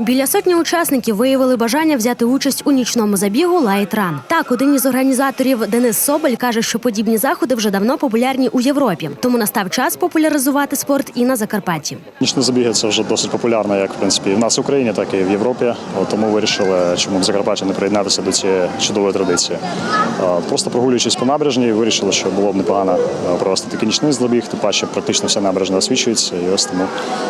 Біля сотні учасників виявили бажання взяти участь у нічному забігу Лайтран. Так, один із організаторів Денис Соболь каже, що подібні заходи вже давно популярні у Європі, тому настав час популяризувати спорт і на Закарпатті. Нічні забіги це вже досить популярно, як в принципі і в нас в Україні, так і в Європі. Тому вирішили, чому б Закарпаття не приєднатися до цієї чудової традиції. Просто прогулюючись по набережній, вирішили, що було б непогано провести такий нічний забіг, тим паче практично вся набережна освічується. І ось тому,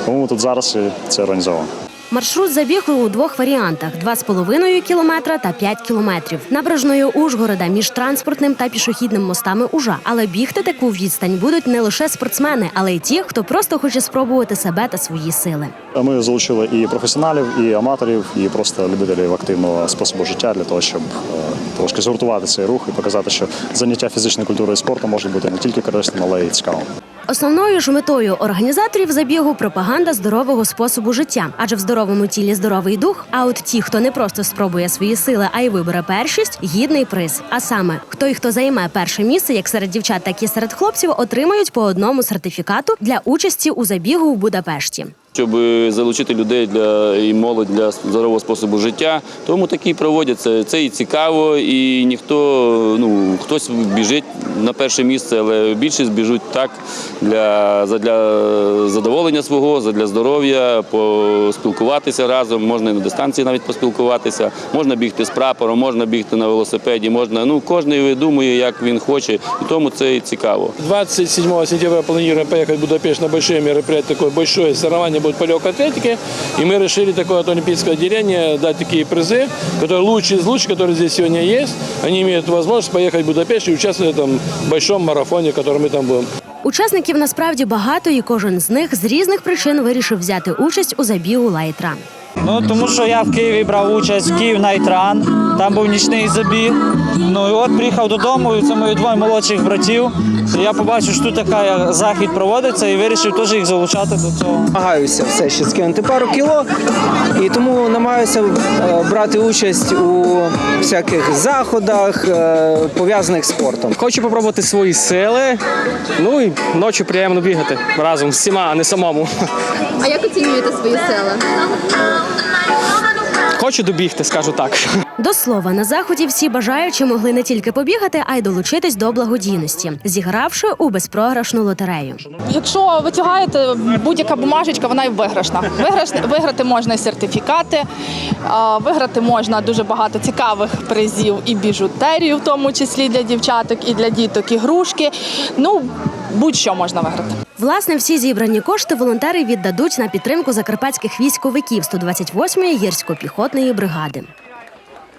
тому ми тут зараз і це організовано. Маршрут забігу у двох варіантах: 2,5 кілометра та 5 кілометрів. Набережною Ужгорода між транспортним та пішохідним мостами Ужа. Але бігти таку відстань будуть не лише спортсмени, але й ті, хто просто хоче спробувати себе та свої сили. Ми залучили і професіоналів, і аматорів, і просто любителів активного способу життя для того, щоб е, трошки згуртувати цей рух і показати, що заняття фізичною культурою і спортом може бути не тільки корисним, але й цікавим. Основною ж метою організаторів забігу пропаганда здорового способу життя, адже в здоровому тілі здоровий дух. А от ті, хто не просто спробує свої сили, а й вибере першість, гідний приз. А саме, хто хто займе перше місце, як серед дівчат, так і серед хлопців, отримають по одному сертифікату для участі у забігу у Будапешті. Щоб залучити людей для і молодь для здорового способу життя. Тому такі проводяться. Це і цікаво, і ніхто, ну хтось біжить на перше місце, але більшість біжуть так для, задля задоволення свого, задля здоров'я, поспілкуватися разом. Можна і на дистанції навіть поспілкуватися. Можна бігти з прапором, можна бігти на велосипеді, можна. Ну кожен видумує, як він хоче, і тому це і цікаво. 27 сентября планируем поехать в Будапешт на большое мероприятие, такое большое соревнование будет по легкой атлетике. И мы решили такое от Олимпийского отделения дать такие призы, которые лучшие из лучших, которые здесь сегодня есть. Они имеют возможность поехать в Будапешт и участвовать в этом большом марафоне, в котором мы там будем. Учасників насправді багато, і кожен з них з різних причин вирішив взяти участь у забігу Лайтран. Ну тому що я в Києві брав участь в Київ Найтран, там був нічний забіг. Ну і от приїхав додому, і це мої двоє молодших братів. І я побачив, що тут така захід проводиться, і вирішив теж їх залучати до цього. намагаюся все ще скинути пару кіло, і тому намагаюся е, брати участь у всяких заходах, е, пов'язаних з спортом. Хочу попробувати свої сили. Ну і ночі приємно бігати разом з всіма, а не самому. А як оцінюєте свої сили? Хочу добігти, скажу так. До слова, на заході всі бажаючі могли не тільки побігати, а й долучитись до благодійності, зігравши у безпрограшну лотерею. Якщо витягаєте будь-яка бумажечка, вона і виграшна. Виграш, виграти можна і сертифікати, виграти можна дуже багато цікавих призів і біжутерію, в тому числі для дівчаток, і для діток, ігрушки. Ну, будь-що можна виграти. Власне, всі зібрані кошти волонтери віддадуть на підтримку закарпатських військовиків 128-ї гірсько-піхотної бригади.